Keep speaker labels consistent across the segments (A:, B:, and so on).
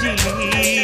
A: జీవి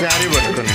A: శారీ పట్టుకోండి.